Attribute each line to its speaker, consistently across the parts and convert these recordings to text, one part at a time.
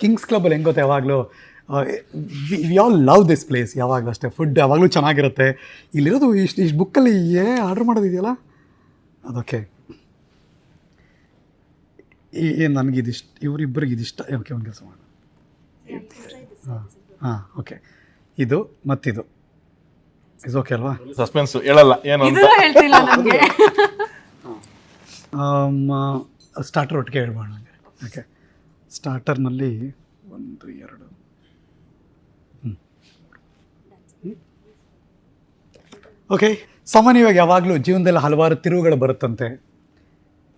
Speaker 1: Kings ಕ್ಲಬಲ್ಲಿ ಹೆಂಗೆ ಗೊತ್ತಾ ಯಾವಾಗಲೂ? We all love this place ಯಾವಾಗಲೂ ಅಷ್ಟೇ. ಫುಡ್ ಯಾವಾಗಲೂ ಚೆನ್ನಾಗಿರುತ್ತೆ. ಇಲ್ಲಿರೋದು ಇಷ್ಟು ಇಷ್ಟು ಬುಕ್ಕಲ್ಲಿ ಏ ಆರ್ಡ್ರ್ ಮಾಡೋದಿದೆಯಲ್ಲ? ಅದಕ್ಕೆ. ಏನು ನನಗೆ ಇದಿಷ್ಟ ಇವರಿಬ್ಬರಿಗೆ ಇದಿಷ್ಟ ಓಕೆ ಒಂದು ಕೆಲಸ ಮಾಡೋಣ ಹಾಂ ಹಾಂ ಓಕೆ ಇದು ಮತ್ತಿದು. ಇದು ಓಕೆ ಅಲ್ವಾ?
Speaker 2: ಸಸ್ಪೆನ್ಸು ಹೇಳಲ್ಲ ಏನು
Speaker 3: ಹೇಳ್ತಿಲ್ಲ
Speaker 1: ಸ್ಟಾರ್ಟರ್ ಒಟ್ಟಿಗೆ ಹೇಳ್ಬೋಣ ಓಕೆ ಸ್ಟಾರ್ಟರ್ನಲ್ಲಿ ಒಂದು, ಎರಡು. ಓಕೆ ಸಾಮಾನ್ಯವಾಗಿ ಯಾವಾಗಲೂ ಜೀವನದಲ್ಲಿ ಹಲವಾರು ತಿರುವುಗಳು ಬರುತ್ತಂತೆ.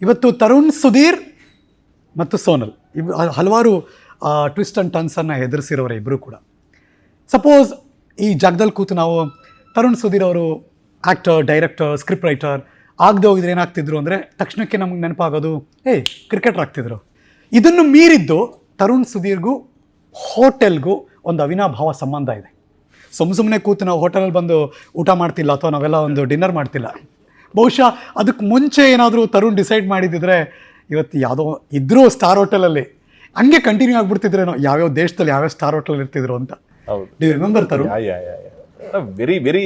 Speaker 1: ಇವತ್ತು ತರುಣ್, ಸುಧೀರ್ ಮತ್ತು ಸೋನಲ್. ಇವ್ ಹಲವಾರು ಟ್ವಿಸ್ಟ್ ಆ್ಯಂಡ್ ಟರ್ನ್ಸನ್ನು ಎದುರಿಸಿರೋರು ಇಬ್ಬರು ಕೂಡ. ಸಪೋಸ್ ಈ ಜಾಗದಲ್ಲಿ ಕೂತು ನಾವು ತರುಣ್, ಸುಧೀರ್ ಅವರು ಆ್ಯಕ್ಟರ್ ಡೈರೆಕ್ಟರ್ ಸ್ಕ್ರಿಪ್ಟ್ ರೈಟರ್ ಆಗದೆ ಹೋಗಿದ್ರೆ ಏನಾಗ್ತಿದ್ರು ಅಂದರೆ ತಕ್ಷಣಕ್ಕೆ ನಮಗೆ ನೆನಪಾಗೋದು ಏಯ್ ಕ್ರಿಕೆಟರ್ ಆಗ್ತಿದ್ರು. ಇದನ್ನು ಮೀರಿದ್ದು ತರುಣ್ ಸುಧೀರ್ಗೂ ಹೋಟೆಲ್ಗೂ ಒಂದು ಅವಿನಾಭಾವ ಸಂಬಂಧ ಇದೆ. ಸುಮ್ಮ ಸುಮ್ಮನೆ ಕೂತು ನಾವು ಹೋಟೆಲಲ್ಲಿ ಬಂದು ಊಟ ಮಾಡ್ತಿಲ್ಲ ಅಥವಾ ನಾವೆಲ್ಲ ಒಂದು ಡಿನ್ನರ್ ಮಾಡ್ತಿಲ್ಲ. ಬಹುಶಃ ಅದಕ್ಕೆ ಮುಂಚೆ ಏನಾದರೂ ತರುಣ್ ಡಿಸೈಡ್ ಮಾಡಿದ್ದಿದ್ರೆ ಇವತ್ತು ಯಾವುದೋ ಇದ್ದರೂ ಸ್ಟಾರ್ ಹೋಟೆಲಲ್ಲಿ ಹಂಗೆ ಕಂಟಿನ್ಯೂ ಆಗಿಬಿಡ್ತಿದ್ರೇನೋ ಯಾವ್ಯಾವ ದೇಶದಲ್ಲಿ ಯಾವ್ಯಾವ ಸ್ಟಾರ್ ಹೋಟೆಲ್ ಇರ್ತಿದ್ರು ಅಂತ.
Speaker 2: ಹೌದು.
Speaker 1: D remember Tarun?
Speaker 2: Very very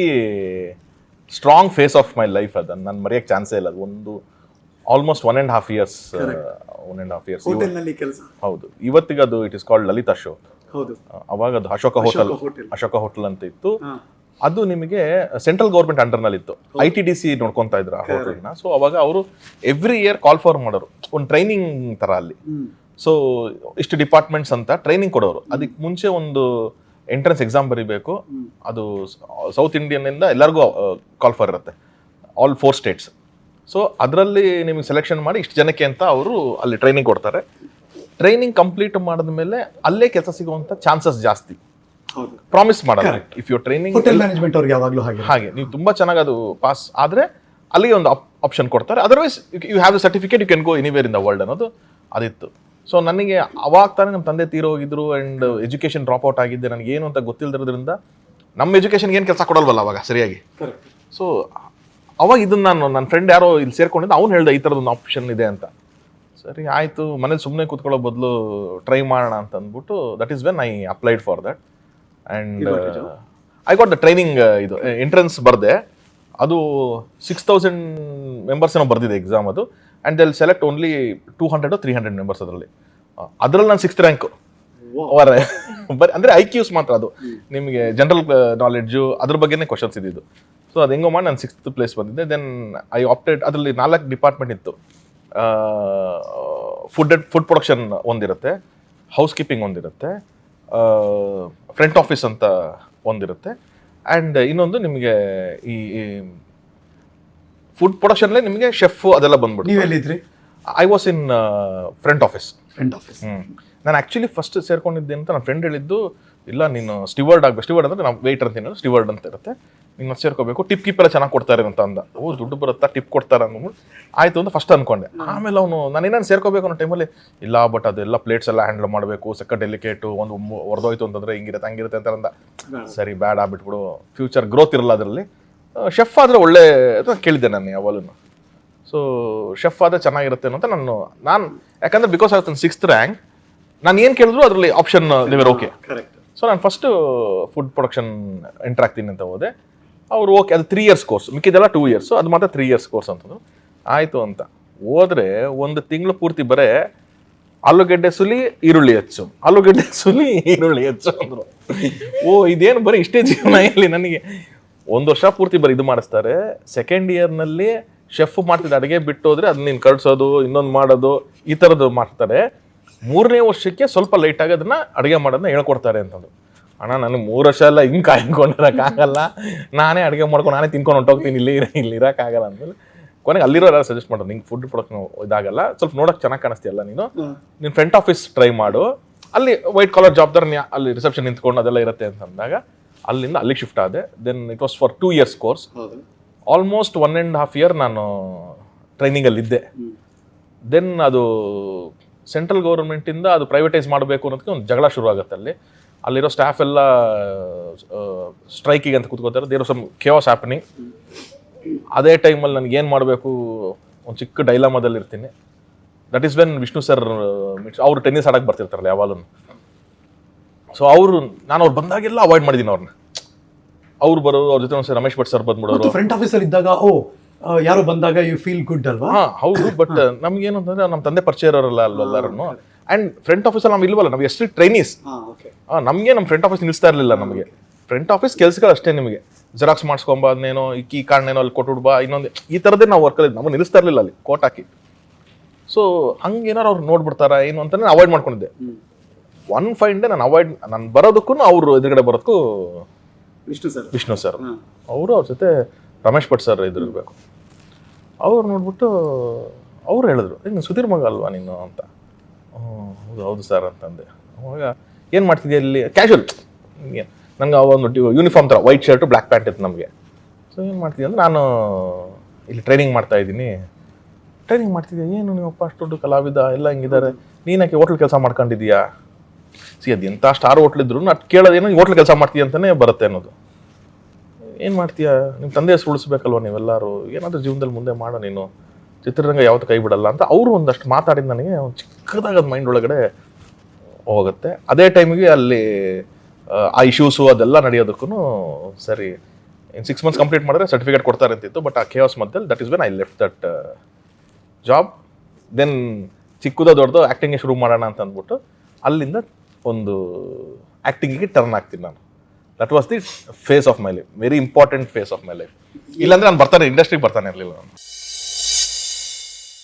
Speaker 2: strong phase of my life ಅದನ್ನು ನಾನು ಮರೆಯೋಕ್ಕೆ ಚಾನ್ಸೇ ಇಲ್ಲ. ಅದು ಒಂದು almost one and half years one and half years
Speaker 1: ಹೋಟೆಲ್ನಲ್ಲಿ ಕೆಲಸ.
Speaker 2: ಹೌದು. ಇವತ್ತಿಗೆ ಅದು it is called Lalit Ashok
Speaker 1: ಹೌದು.
Speaker 2: ಅವಾಗ ಅದು ಅಶೋಕ ಹೋಟೆಲ್. ಅಶೋಕ ಹೋಟೆಲ್ ಅಂತ ಇತ್ತು. ಅದು ನಿಮಗೆ ಸೆಂಟ್ರಲ್ ಗೌರ್ಮೆಂಟ್ ಅಂಡರ್ನಲ್ಲಿ ಇತ್ತು ಐ ಟಿ ಡಿ ಸಿ ನೋಡ್ಕೊತಾ ಇದ್ರು ಆ ಹೋಟೆಲ್ನ ಸೊ ಅವಾಗ ಅವರು ಎವ್ರಿ ಇಯರ್ ಕಾಲ್ ಫಾರ್ ಮಾಡೋರು. ಒಂದು ಟ್ರೈನಿಂಗ್ ತರ ಅಲ್ಲಿ. ಸೊ ಇಷ್ಟು ಡಿಪಾರ್ಟ್ಮೆಂಟ್ಸ್ ಅಂತ ಟ್ರೈನಿಂಗ್ ಕೊಡೋರು. ಅದಕ್ಕೆ ಮುಂಚೆ ಒಂದು ಎಂಟ್ರೆನ್ಸ್ ಎಕ್ಸಾಮ್ ಬರೀಬೇಕು. ಅದು ಸೌತ್ ಇಂಡಿಯನ್ ಇಂದ ಎಲ್ಲರಿಗೂ ಕಾಲ್ ಫಾರ್ ಇರುತ್ತೆ. ಆಲ್ ಫೋರ್ ಸ್ಟೇಟ್ಸ್ ಸೊ ಅದರಲ್ಲಿ ನಿಮಗೆ ಸೆಲೆಕ್ಷನ್ ಮಾಡಿ ಇಷ್ಟು ಜನಕ್ಕೆ ಅಂತ ಅವರು ಅಲ್ಲಿ ಟ್ರೈನಿಂಗ್ ಕೊಡ್ತಾರೆ. ಟ್ರೈನಿಂಗ್ ಕಂಪ್ಲೀಟ್ ಮಾಡಿದ ಮೇಲೆ ಅಲ್ಲೇ ಕೆಲಸ ಸಿಗುವಂಥ ಚಾನ್ಸಸ್ ಜಾಸ್ತಿ. ಪ್ರಾಮಿಸ್ ಮಾಡಲ್ಲ. If you training
Speaker 1: hotel management ಅವ್ರಿಗೆ ಯಾವಾಗಲೂ ಹಾಗೆ.
Speaker 2: ಹಾಗೆ. ನೀವು ತುಂಬ ಚೆನ್ನಾಗಿ ಅದು ಪಾಸ್ ಆದರೆ ಅಲ್ಲಿಗೆ ಒಂದು ಆಪ್ಷನ್ ಕೊಡ್ತಾರೆ. Otherwise you have the certificate you can go anywhere in the world ಅನ್ನೋದು ಅದಿತ್ತು. ಸೊ ನನಗೆ ಅವಾಗ ತಾನೇ ನಮ್ಮ ತಂದೆ ತೀರೋಗಿದ್ರು ಆ್ಯಂಡ್ ಎಜುಕೇಶನ್ ಡ್ರಾಪ್ ಔಟ್ ಆಗಿದ್ದೆ. ನನಗೆ ಏನು ಅಂತ ಗೊತ್ತಿಲ್ಲದಿರೋದ್ರಿಂದ ನಮ್ಮ ಎಜುಕೇಶನ್ಗೆ ಏನು ಕೆಲಸ ಕೊಡಲ್ವಲ್ಲ ಅವಾಗ ಸರಿಯಾಗಿ? ಸೊ ಅವಾಗ ಇದನ್ನ ನಾನು ನನ್ನ ಫ್ರೆಂಡ್ ಯಾರೋ ಇಲ್ಲಿ ಸೇರ್ಕೊಂಡಿದ್ದ ಅವ್ನು ಹೇಳ್ದೆ ಈ ಥರದೊಂದು ಆಪ್ಷನ್ ಇದೆ ಅಂತ. ಸರಿ ಆಯಿತು. ಮನೇಲಿ ಸುಮ್ಮನೆ ಕೂತ್ಕೊಳ್ಳೋ ಬದಲು ಟ್ರೈ ಮಾಡೋಣ ಅಂತ ಅಂದ್ಬಿಟ್ಟು that is when I applied for that and I got the training ಇದು ಎಂಟ್ರೆನ್ಸ್ ಬರದೆ. ಅದು ಸಿಕ್ಸ್ ತೌಸಂಡ್ ಮೆಂಬರ್ಸ್ ಏನೋ ಬರ್ದಿದೆ ಎಕ್ಸಾಮ್ ಅದು and they'll select only two hundred three hundred members ಅದರಲ್ಲಿ. ಅದರಲ್ಲಿ ನಾನು ಸಿಕ್ಸ್ತ್ ರ್ಯಾಂಕು ಬರೀ ಅಂದರೆ ಐ ಕ್ಯೂಸ್ ಮಾತ್ರ ಅದು. ನಿಮಗೆ ಜನರಲ್ ನಾಲೆಡ್ಜು ಅದ್ರ ಬಗ್ಗೆನೇ ಕ್ವಶನ್ಸ್ ಇದ್ದಿದ್ದು. ಸೊ ಅದು ಹೆಂಗೋ ಮಾಡಿ ನಾನು ಸಿಕ್ಸ್ತ್ ಪ್ಲೇಸ್ ಬಂದಿದ್ದೆ. ದೆನ್ ಐ ಆಪ್ಟೆಡ್ ಅದರಲ್ಲಿ ನಾಲ್ಕು ಡಿಪಾರ್ಟ್ಮೆಂಟ್ ಇತ್ತು. ಫುಡ್ ಫುಡ್ ಪ್ರೊಡಕ್ಷನ್ ಒಂದಿರುತ್ತೆ ಹೌಸ್ ಕೀಪಿಂಗ್ ಒಂದಿರುತ್ತೆ ಫ್ರಂಟ್ ಆಫೀಸ್ ಅಂತ ಒಂದಿರುತ್ತೆ. ಆ್ಯಂಡ್ ಇನ್ನೊಂದು ನಿಮಗೆ ಈ ಫುಡ್ ಪ್ರೊಡಕ್ಷನ್ಲೇ ನಿಮಗೆ ಶೆಫ್ ಅದೆಲ್ಲ ಬಂದ್ಬಿಟ್ಟು
Speaker 1: ನೀವೆಲ್ಲಿದ್ರಿ
Speaker 2: I was in front office
Speaker 1: friend office
Speaker 2: ನಾನು ಆಕ್ಚುಲಿ ಫಸ್ಟ್ ಸೇರ್ಕೊಂಡಿದ್ದೆ ಅಂತ ನನ್ನ ಫ್ರೆಂಡ್ ಹೇಳಿದ್ದು ಇಲ್ಲ ನೀನು ಸ್ಟಿವರ್ಡ್ ಆಗಬೇಕು ಸ್ಟಿವರ್ಡ್ ಅಂದ್ರೆ ನಾವು ವೇಟರ್ ಅಂತೀನಿ ಸ್ಟಿವರ್ಡ್ ಅಂತ ಇರುತ್ತೆ. ನೀನು ಸೇರ್ಕೋಬೇಕು ಟಿಪ್ ಕೀಪ್ ಎಲ್ಲ ಚೆನ್ನಾಗಿ ಕೊಡ್ತಾರೆ ಅಂತ ಅಂದ. ಓ ದುಡ್ಡು ಬರುತ್ತಾ ಟಿಪ್ ಕೊಡ್ತಾರೆ ಅಂದ್ಬಿಟ್ಟು ಆಯಿತು ಅಂತ ಫಸ್ಟ್ ಅಂದ್ಕೊಂಡೆ ಆಮೇಲೆ ಅವನು ನಾನು ಏನಾದ್ರು ಸೇರ್ಕೋಬೇಕು ಅನ್ನೋ ಟೈಮಲ್ಲಿ ಇಲ್ಲ ಬಟ್ ಅದೆಲ್ಲ ಪ್ಲೇಟ್ಸ್ ಎಲ್ಲ ಹ್ಯಾಂಡಲ್ ಮಾಡಬೇಕು ಸಕ್ಕ ಡೆಲಿಕೇಟು ಒಂದು ಹೊರದೋಯ್ತು ಅಂತಂದರೆ ಹಿಂಗಿರುತ್ತೆ ಹಂಗಿರುತ್ತೆ ಅಂತ ಅಂದ. ಸರಿ ಬೇಡ ಬಿಟ್ಬಿಡು ಫ್ಯೂಚರ್ ಗ್ರೋತ್ ಇರಲ್ಲ ಅದರಲ್ಲಿ. ಶೆಫ್ ಆದರೆ ಒಳ್ಳೆ ಅಂತ ಕೇಳಿದ್ದೆ ನಾನು ಯಾವಾಗಲೂ ಸೊ ಶೆಫ್ ಆದರೆ ಚೆನ್ನಾಗಿರುತ್ತೆ ಅಂತ ನಾನು ನಾನು ಯಾಕಂದ್ರೆ ಬಿಕಾಸ್ ಆಫ್ ಸಿಕ್ಸ್ತ್ ರ್ಯಾಂಕ್ ನಾನು ಏನು ಕೇಳಿದ್ರು ಅದರಲ್ಲಿ ಆಪ್ಷನ್ ಲಿವರ್ ಓಕೆ
Speaker 1: ಕರೆಕ್ಟ್
Speaker 2: ಸೊ ನಾನು ಫಸ್ಟ್ ಫುಡ್ ಪ್ರೊಡಕ್ಷನ್ ಎಂಟರ್ ಆಗ್ತೀನಿ ಅಂತ ಹೋದೆ. ಅವರು ಓಕೆ ಅದು ತ್ರೀ ಇಯರ್ಸ್ ಕೋರ್ಸ್ ಮಿಕ್ಕಿದೆಲ್ಲ ಟೂ ಇಯರ್ಸ್ ಅದು ಮಾತ್ರ ತ್ರೀ ಇಯರ್ಸ್ ಕೋರ್ಸ್ ಅಂತಂದ್ರು ಆಯಿತು ಅಂತ. ಹೋದರೆ ಒಂದು ತಿಂಗಳು ಪೂರ್ತಿ ಬರೇ ಆಲೂಗಡ್ಡೆ ಸುಲಿ ಈರುಳ್ಳಿ ಹೆಚ್ಚು. ಆಲೂಗಡ್ಡೆ ಸುಲಿ ಈರುಳ್ಳಿ ಹೆಚ್ಚು ಅಂದರು. ಓ ಇದೇನು ಬರೀ ಇಷ್ಟೇ ಜೀವನ ಇಲ್ಲಿ ನನಗೆ. ಒಂದು ವರ್ಷ ಪೂರ್ತಿ ಬರೀ ಇದು ಮಾಡಿಸ್ತಾರೆ. ಸೆಕೆಂಡ್ ಇಯರ್ನಲ್ಲಿ ಶೆಫ್ ಮಾಡ್ತಿದ್ದ ಅಡುಗೆ ಬಿಟ್ಟು ಹೋದ್ರೆ ಅದನ್ನ ನೀನು ಕಳ್ಸೋದು ಇನ್ನೊಂದು ಮಾಡೋದು ಈ ಥರದ್ದು ಮಾಡ್ತಾರೆ. ಮೂರನೇ ವರ್ಷಕ್ಕೆ ಸ್ವಲ್ಪ ಲೈಟಾಗಿ ಅದನ್ನ ಅಡುಗೆ ಮಾಡೋದನ್ನ ಹೇಳ್ಕೊಡ್ತಾರೆ ಅಂತಂದು ಅಣ್ಣ ನನಗೆ ಮೂರು ವರ್ಷ ಎಲ್ಲ ಹಿಂಗೆ ಕಾಯ್ಕೊಂಡಿರೋಕ್ಕಾಗಲ್ಲ ನಾನೇ ಅಡುಗೆ ಮಾಡ್ಕೊಂಡು ನಾನೇ ತಿನ್ಕೊಂಡು ಹೊಂಟೋಗ್ತೀನಿ ಇಲ್ಲಿ ಇರೋ ಇಲ್ಲಿ ಇರೋಕ್ಕಾಗಲ್ಲ ಅಂದ್ಮೇಲೆ ಕೊನೆಗೆ ಅಲ್ಲಿರೋ ಯಾರು ಸಜೆಸ್ಟ್ ಮಾಡೋದು? ನಿಂಗೆ ಫುಡ್ ಪ್ರೊಡಕ್ಷನ್ ಇದಾಗಲ್ಲ ಸ್ವಲ್ಪ ನೋಡೋಕೆ ಚೆನ್ನಾಗಿ ಕಾಣಿಸ್ತೀಯಲ್ಲ ನೀನು? ನಿನ್ನ ಫ್ರಂಟ್ ಆಫೀಸ್ ಟ್ರೈ ಮಾಡು. ಅಲ್ಲಿ ವೈಟ್ ಕಾಲರ್ ಜಾಬ್ದಾರ್ ಅಲ್ಲಿ ರಿಸೆಪ್ಷನ್ ನಿಂತ್ಕೊಂಡು ಅದೆಲ್ಲ ಇರುತ್ತೆ ಅಂತ ಅಂದಾಗ ಅಲ್ಲಿಂದ ಅಲ್ಲಿಗೆ ಶಿಫ್ಟ್ ಆದೆ. Then it was for two years course almost one and half year ನಾನು ಟ್ರೈನಿಂಗಲ್ಲಿ ಇದ್ದೆ. ದೆನ್ ಅದು ಸೆಂಟ್ರಲ್ ಗೌರ್ಮೆಂಟಿಂದ ಅದು ಪ್ರೈವೇಟೈಸ್ ಮಾಡಬೇಕು ಅನ್ನೋದಕ್ಕೆ ಒಂದು ಜಗಳ ಶುರು ಆಗುತ್ತೆ ಅಲ್ಲಿ. ಅಲ್ಲಿರೋ ಸ್ಟಾಫ್ ಎಲ್ಲ ಸ್ಟ್ರೈಕಿಗೆ ಅಂತ ಕೂತ್ಕೋತಾರೆ ದೇರ್ ಸಮ್ ಕೇವಾಸ್ ಹ್ಯಾಪನಿಂಗ್ ಅದೇ ಟೈಮಲ್ಲಿ ನನಗೆ ಏನು ಮಾಡಬೇಕು? ಒಂದು ಚಿಕ್ಕ ಡೈಲಾಮದಲ್ಲಿ ಇರ್ತೀನಿ that is when Vishnu sir ಅವರು ಟೆನ್ನಿಸ್ ಆಡಕ್ಕೆ ಬರ್ತಿರ್ತಾರಲ್ಲ ಯಾವಾಗಲೂ. ಸೊ ಅವರು ನಾನು ಅವ್ರು ಬಂದಾಗೆಲ್ಲ ಅವಾಯ್ಡ್ ಮಾಡಿದ್ದೀನಿ ಅವ್ರನ್ನ. ಅವ್ರು ಬರೋದು ಅವ್ರ ಜೊತೆ ಒಂದ್ಸರಿ ರಮೇಶ್ ಭಟ್ ಸರ್ ಬಂದ್ಬಿಡೋರು.
Speaker 1: ಫ್ರಂಟ್ ಆಫೀಸರ್ ಇದ್ದಾಗ ಓ ಯಾರು ಬಂದಾಗ ಯು ಫೀಲ್ ಗುಡ್ ಅಲ್ವಾ?
Speaker 2: ಹಾ ಹೌದು ಬಟ್ ನಮ್ಗೇನು ಅಂತಂದ್ರೆ ನಮ್ಮ ತಂದೆ ಪರಿಚಯ ಇರೋರಲ್ಲ ಅಲ್ಲೆಲ್ಲರೂ ಅಂಡ್ ಫ್ರಂಟ್ ಆಫೀಸಲ್ಲಿ ನಾವು ಇಲ್ವಲ್ಲ ನಮ್ಗೆ ಎಷ್ಟು ಟ್ರೈನೀಸ್ ನಮಗೆ ನಮ್ಮ ಫ್ರಂಟ್ ಆಫೀಸ್ ನಿಲ್ಲಿಸ್ತಾ ಇರಲಿಲ್ಲ ನಮಗೆ. ಫ್ರಂಟ್ ಆಫೀಸ್ ಕೆಲಸಗಳು ಅಷ್ಟೇ ನಿಮಗೆ. ಜೆರಾಕ್ಸ್ ಮಾಡಿಸ್ಕೊಂಬ ಅದನ್ನೇನೋ ಈ ಕೀ ಕಾರ್ಡ್ನೇನೋ ಅಲ್ಲಿ ಕೊಟ್ಟು ಬಾ ಇನ್ನೊಂದು ಈ ಥರದ್ದೇ ನಾವು ವರ್ಕಲ್ಲಿ ನಮಗೆ ನಿಲ್ಲಿಸ್ತಾ ಇರಲಿಲ್ಲ ಅಲ್ಲಿ ಕೋಟ್ ಹಾಕಿ. ಸೊ ಹಂಗೇನಾರು ಅವ್ರು ನೋಡ್ಬಿಡ್ತಾರ ಏನು ಅಂತಲೇ ಅವಾಯ್ಡ್ ಮಾಡ್ಕೊಂಡಿದ್ದೆ. ಒನ್ ಫೈಂಡ್ ಡೇ ನಾನು ಅವಾಯ್ಡ್ ನಾನು ಬರೋದಕ್ಕೂ ಅವರು ಎದುರುಗಡೆ ಬರೋದಕ್ಕೂ
Speaker 1: ವಿಷ್ಣು ಸರ್
Speaker 2: ವಿಷ್ಣು ಸರ್ ಅವರು ಅವ್ರ ಜೊತೆ ರಮೇಶ್ ಭಟ್ ಸರ್ ಇದ್ರು ಇರಬೇಕು ಅವ್ರು ನೋಡ್ಬಿಟ್ಟು ಅವ್ರು ಹೇಳಿದ್ರು ಏನು ನೀನು ಸುಧೀರ್ ಮಗ ಅಲ್ವಾ ನೀನು? ಅಂತ. ಹೌದು ಹೌದು ಸರ್ ಅಂತಂದೆ. ಅವಾಗ ಏನು ಮಾಡ್ತಿದ್ಯ ಇಲ್ಲಿ? ಕ್ಯಾಶುವಲ್ ನನಗೆ ಒಂದು ಯೂನಿಫಾರ್ಮ್ ಥರ ವೈಟ್ ಶರ್ಟು ಬ್ಲ್ಯಾಕ್ ಪ್ಯಾಂಟ್ ಇತ್ತು ನಮಗೆ. ಸೊ ಏನು ಮಾಡ್ತಿದ್ದೆ ಅಂದ್ರೆ ನಾನು ಇಲ್ಲಿ ಟ್ರೈನಿಂಗ್ ಮಾಡ್ತಾ ಇದ್ದೀನಿ. ಟ್ರೈನಿಂಗ್ ಮಾಡ್ತಿದ್ದೆ ಏನು ನೀವಪ್ಪ ಅಷ್ಟು ದೊಡ್ಡ ಕಲಾವಿದ? ಎಲ್ಲ ಹಿಂಗಿದ್ದಾರೆ. ನೀನಕ್ಕೆ ಹೋಟ್ಲ್ ಕೆಲಸ ಮಾಡ್ಕೊಂಡಿದ್ದೀಯಾ? ಸಿ ಅದು ಎಂಥ ಸ್ಟಾರ್ ಹೋಟ್ಲಿದ್ರು ನಾನು ಕೇಳೋದೇನು ಹೋಟ್ಲ್ ಕೆಲಸ ಮಾಡ್ತೀಯ ಅಂತಲೇ ಬರುತ್ತೆ ಅನ್ನೋದು. ಏನು ಮಾಡ್ತೀಯ? ನಿಮ್ಮ ತಂದೆ ಹೆಸರು ಉಳಿಸ್ಬೇಕಲ್ವ ನೀವೆಲ್ಲರೂ? ಏನಾದರೂ ಜೀವನದಲ್ಲಿ ಮುಂದೆ ಮಾಡೋ ನೀನು. ಚಿತ್ರರಂಗ ಯಾವತ್ತು ಕೈ ಬಿಡಲ್ಲ ಅಂತ ಅವರು ಒಂದಷ್ಟು ಮಾತಾಡಿದ ನನಗೆ ಒಂದು ಅದು ಮೈಂಡ್ ಒಳಗಡೆ ಹೋಗುತ್ತೆ. ಅದೇ ಟೈಮಿಗೆ ಅಲ್ಲಿ ಆ, ಆ ಇಶ್ಯೂಸು ಅದೆಲ್ಲ ನಡೆಯೋದಕ್ಕೂ ಸರಿ ಇನ್ ಸಿಕ್ಸ್ ಮಂತ್ಸ್ ಕಂಪ್ಲೀಟ್ ಮಾಡಿದ್ರೆ ಸರ್ಟಿಫಿಕೇಟ್ ಕೊಡ್ತಾರೆ ಅಂತಿತ್ತು ಬಟ್ ಆ ಕೇಸ್ ಮಧ್ಯದಲ್ಲಿ that is when I left that job then ಚಿಕ್ಕದ ದೊಡ್ಡದು ಆ್ಯಕ್ಟಿಂಗೇ ಶುರು ಮಾಡೋಣ ಅಂತ ಅಂದ್ಬಿಟ್ಟು ಅಲ್ಲಿಂದ ಒಂದು ಆ್ಯಕ್ಟಿಂಗಿಗೆ ಟರ್ನ್ ಆಗ್ತೀನಿ ನಾನು. That was the phase of my life very important phase of my life ಇಲ್ಲಾಂದ್ರೆ ನಾನು ಬರ್ತಾನೆ ಇಂಡಸ್ಟ್ರಿಗೆ ಬರ್ತಾನೆ ಇರಲಿಲ್ಲ ನಾನು.